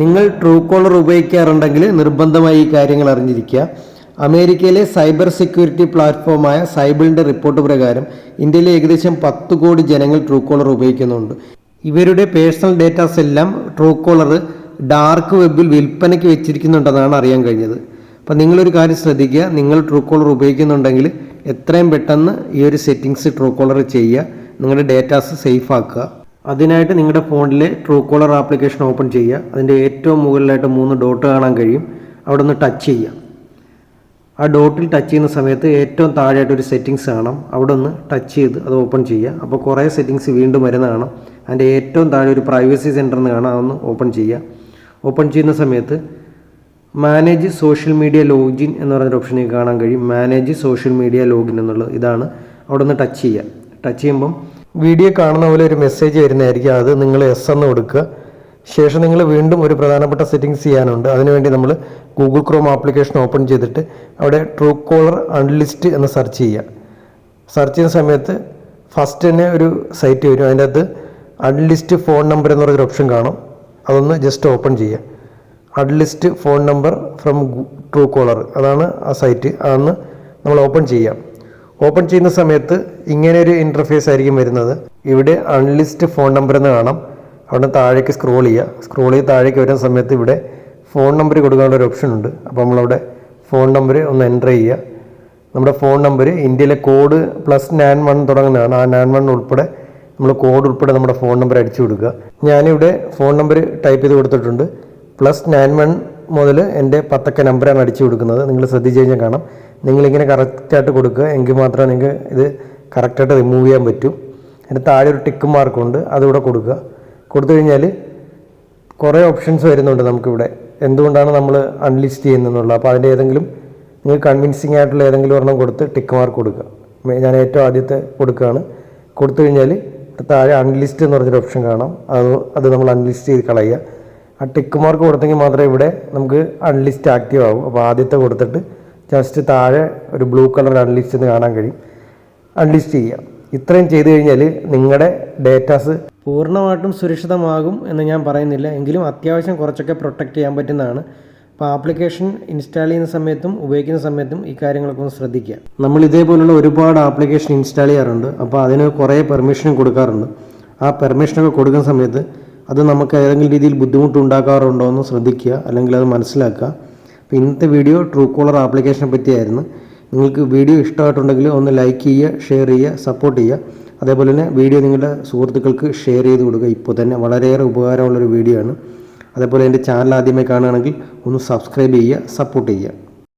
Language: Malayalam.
നിങ്ങൾ ട്രൂ കോളർ ഉപയോഗിക്കാറുണ്ടെങ്കിൽ നിർബന്ധമായി ഈ കാര്യങ്ങൾ അറിഞ്ഞിരിക്കുക. അമേരിക്കയിലെ സൈബർ സെക്യൂരിറ്റി പ്ലാറ്റ്ഫോമായ സൈബിളിന്റെ റിപ്പോർട്ട് പ്രകാരം ഇന്ത്യയിലെ ഏകദേശം പത്ത് കോടി ജനങ്ങൾ ട്രൂ കോളർ ഉപയോഗിക്കുന്നുണ്ട്. ഇവരുടെ പേഴ്സണൽ ഡേറ്റാസ് എല്ലാം ട്രൂ കോളർ ഡാർക്ക് വെബിൽ വിൽപ്പനയ്ക്ക് വെച്ചിരിക്കുന്നുണ്ടെന്നാണ് അറിയാൻ കഴിഞ്ഞത്. അപ്പം നിങ്ങളൊരു കാര്യം ശ്രദ്ധിക്കുക നിങ്ങൾ ട്രൂ കോളർ ഉപയോഗിക്കുന്നുണ്ടെങ്കിൽ എത്രയും പെട്ടെന്ന് ഈ ഒരു സെറ്റിങ്സ് ട്രൂ കോളർ ചെയ്യുക നിങ്ങളുടെ ഡേറ്റാസ് സേഫ് ആക്കുക. അതിനായിട്ട് നിങ്ങളുടെ ഫോണിൽ ട്രൂ കോളർ ആപ്ലിക്കേഷൻ ഓപ്പൺ ചെയ്യുക. അതിന്റെ ഏറ്റവും മുകളിലായിട്ട് മൂന്ന് ഡോട്ട് കാണാൻ കഴിയും. അവിടെ ഒന്ന് ടച്ച് ചെയ്യുക. ആ ഡോട്ടിൽ ടച്ച് ചെയ്യുന്ന സമയത്ത് ഏറ്റവും താഴെയായിട്ട് ഒരു സെറ്റിങ്സ് കാണാം. അവിടെ ഒന്ന് ടച്ച് ചെയ്ത് അത് ഓപ്പൺ ചെയ്യുക. അപ്പോൾ കുറേ സെറ്റിങ്സ് വീണ്ടും വരുന്ന കാണാം. അതിന്റെ ഏറ്റവും താഴെ ഒരു പ്രൈവസി സെന്റർ എന്ന് കാണാം. അതൊന്ന് ഓപ്പൺ ചെയ്യുക. ഓപ്പൺ ചെയ്യുന്ന സമയത്ത് മാനേജ് സോഷ്യൽ മീഡിയ ലോഗിൻ എന്ന് പറയുന്നൊരു ഓപ്ഷൻ നിങ്ങൾക്ക് കാണാൻ കഴിയും. മാനേജ് സോഷ്യൽ മീഡിയ ലോഗിൻ എന്നുള്ളത് ഇതാണ്. അവിടെ ഒന്ന് ടച്ച് ചെയ്യുക. ടച്ച് ചെയ്യുമ്പം വീഡിയോ കാണുന്ന പോലെ ഒരു മെസ്സേജ് വരുന്നതായിരിക്കും. അത് നിങ്ങൾ എസ് എന്ന് കൊടുക്കുക. ശേഷം നിങ്ങൾ വീണ്ടും ഒരു പ്രധാനപ്പെട്ട സെറ്റിങ്സ് ചെയ്യാനുണ്ട്. അതിനുവേണ്ടി നമ്മൾ ഗൂഗിൾ ക്രോം ആപ്ലിക്കേഷൻ ഓപ്പൺ ചെയ്തിട്ട് അവിടെ ട്രൂ കോളർ അൺലിസ്റ്റ് എന്ന് സെർച്ച് ചെയ്യുക. സെർച്ച് ചെയ്യുന്ന സമയത്ത് ഫസ്റ്റ് തന്നെ ഒരു സൈറ്റ് വരും. അതിന്റെ അകത്ത് അൺലിസ്റ്റ് ഫോൺ നമ്പർ എന്ന് പറയുന്നൊരു ഓപ്ഷൻ കാണും. അതൊന്ന് ജസ്റ്റ് ഓപ്പൺ ചെയ്യുക. Unlist phone number from Truecaller അതാണ് ആ സൈറ്റ് അതൊന്ന് നമ്മൾ ഓപ്പൺ ചെയ്യാം ഓപ്പൺ ചെയ്യുന്ന സമയത്ത് ഇങ്ങനെ ഒരു ഇന്റർഫേസ് ആയിരിക്കും വരുന്നത്. ഇവിടെ അൺലിസ്റ്റ് ഫോൺ നമ്പർ എന്ന് കാണാം. അവിടെ താഴേക്ക് സ്ക്രോൾ ചെയ്യുക. സ്ക്രോൾ ചെയ്ത് താഴേക്ക് വരുന്ന സമയത്ത് ഇവിടെ ഫോൺ നമ്പർ കൊടുക്കാനുള്ള ഒരു ഓപ്ഷൻ ഉണ്ട്. അപ്പോൾ നമ്മളവിടെ ഫോൺ നമ്പർ ഒന്ന് എന്റർ ചെയ്യുക. നമ്മുടെ ഫോൺ നമ്പർ ഇന്ത്യയിലെ കോഡ് പ്ലസ് നയൻ വൺ തുടങ്ങുന്നതാണ്. ആ നയൻ വൺ ഉൾപ്പെടെ നമ്മൾ കോഡ് ഉൾപ്പെടെ നമ്മുടെ ഫോൺ നമ്പർ അടിച്ചു കൊടുക്കുക. ഞാനിവിടെ ഫോൺ നമ്പർ ടൈപ്പ് ചെയ്ത് കൊടുത്തിട്ടുണ്ട്. പ്ലസ് നയൻ വൺ മുതൽ എന്റെ പത്തക്ക നമ്പറാണ് അടിച്ചു കൊടുക്കുന്നത്. നിങ്ങൾ ശ്രദ്ധിച്ചു കഴിഞ്ഞാൽ കാണാം. നിങ്ങളിങ്ങനെ കറക്റ്റായിട്ട് കൊടുക്കുക. എങ്കിൽ മാത്രമേ നിങ്ങൾക്ക് ഇത് കറക്റ്റായിട്ട് റിമൂവ് ചെയ്യാൻ പറ്റും. അതിന്റെ താഴെ ഒരു ടിക്ക് മാർക്കുണ്ട് അതിവിടെ കൊടുക്കുക. കൊടുത്തു കഴിഞ്ഞാൽ കുറേ ഓപ്ഷൻസ് വരുന്നുണ്ട് നമുക്കിവിടെ. എന്തുകൊണ്ടാണ് നമ്മൾ അൺലിസ്റ്റ് ചെയ്യുന്നതെന്നുള്ളത് അപ്പോൾ അതിന്റെ ഏതെങ്കിലും നിങ്ങൾ കൺവിൻസിങ് ആയിട്ടുള്ള ഏതെങ്കിലും ഒരെണ്ണം കൊടുത്ത് ടിക്ക് മാർക്ക് കൊടുക്കുക. ഞാൻ ഏറ്റവും ആദ്യത്തെ കൊടുക്കുകയാണ്. കൊടുത്തു കഴിഞ്ഞാൽ താഴെ അൺലിസ്റ്റ് എന്ന് പറഞ്ഞൊരു ഓപ്ഷൻ കാണാം. അത് അത് നമ്മൾ അൺലിസ്റ്റ് ചെയ്ത് കളയുക. ആ ടിക്ക് മാർക്ക് കൊടുത്തെങ്കിൽ മാത്രമേ ഇവിടെ നമുക്ക് അൺലിസ്റ്റ് ആക്റ്റീവ് ആവും. അപ്പോൾ ആദ്യത്തെ കൊടുത്തിട്ട് ജസ്റ്റ് താഴെ ഒരു ബ്ലൂ കളർ അൺലിസ്റ്റ് എന്ന് കാണാൻ കഴിയും. അൺലിസ്റ്റ് ചെയ്യാം. ഇത്രയും ചെയ്തു കഴിഞ്ഞാൽ നിങ്ങളുടെ ഡേറ്റാസ് പൂർണമായിട്ടും സുരക്ഷിതമാകും എന്ന് ഞാൻ പറയുന്നില്ല. എങ്കിലും അത്യാവശ്യം കുറച്ചൊക്കെ പ്രൊട്ടക്റ്റ് ചെയ്യാൻ പറ്റുന്നതാണ്. അപ്പോൾ ആപ്ലിക്കേഷൻ ഇൻസ്റ്റാൾ ചെയ്യുന്ന സമയത്തും ഉപയോഗിക്കുന്ന സമയത്തും ഈ കാര്യങ്ങളൊക്കെ ഒന്ന് ശ്രദ്ധിക്കുക. നമ്മൾ ഇതേപോലുള്ള ഒരുപാട് ആപ്ലിക്കേഷൻ ഇൻസ്റ്റാൾ ചെയ്യാറുണ്ട്. അപ്പോൾ അതിന് കുറേ പെർമിഷൻ കൊടുക്കാറുണ്ട്. ആ പെർമിഷനൊക്കെ കൊടുക്കുന്ന സമയത്ത് അത് നമുക്ക് ഏതെങ്കിലും രീതിയിൽ ബുദ്ധിമുട്ട് ഉണ്ടാക്കാറുണ്ടോ എന്ന് ശ്രദ്ധിക്കുക. അല്ലെങ്കിൽ അത് മനസ്സിലാക്കുക. അപ്പോൾ ഇന്നത്തെ വീഡിയോ ട്രൂ കോളർ ആപ്ലിക്കേഷനെ പറ്റിയായിരുന്നു. നിങ്ങൾക്ക് വീഡിയോ ഇഷ്ടമായിട്ടുണ്ടെങ്കിൽ ഒന്ന് ലൈക്ക് ചെയ്യുക ഷെയർ ചെയ്യുക സപ്പോർട്ട് ചെയ്യുക. അതേപോലെ തന്നെ വീഡിയോ നിങ്ങളുടെ സുഹൃത്തുക്കൾക്ക് ഷെയർ ചെയ്ത് കൊടുക്കുക. ഇപ്പോൾ തന്നെ വളരെയേറെ ഉപകാരമുള്ളൊരു വീഡിയോ ആണ്. അതേപോലെ എന്റെ ചാനൽ ആദ്യമായി കാണുകയാണെങ്കിൽ ഒന്ന് സബ്സ്ക്രൈബ് ചെയ്യുക സപ്പോർട്ട് ചെയ്യുക.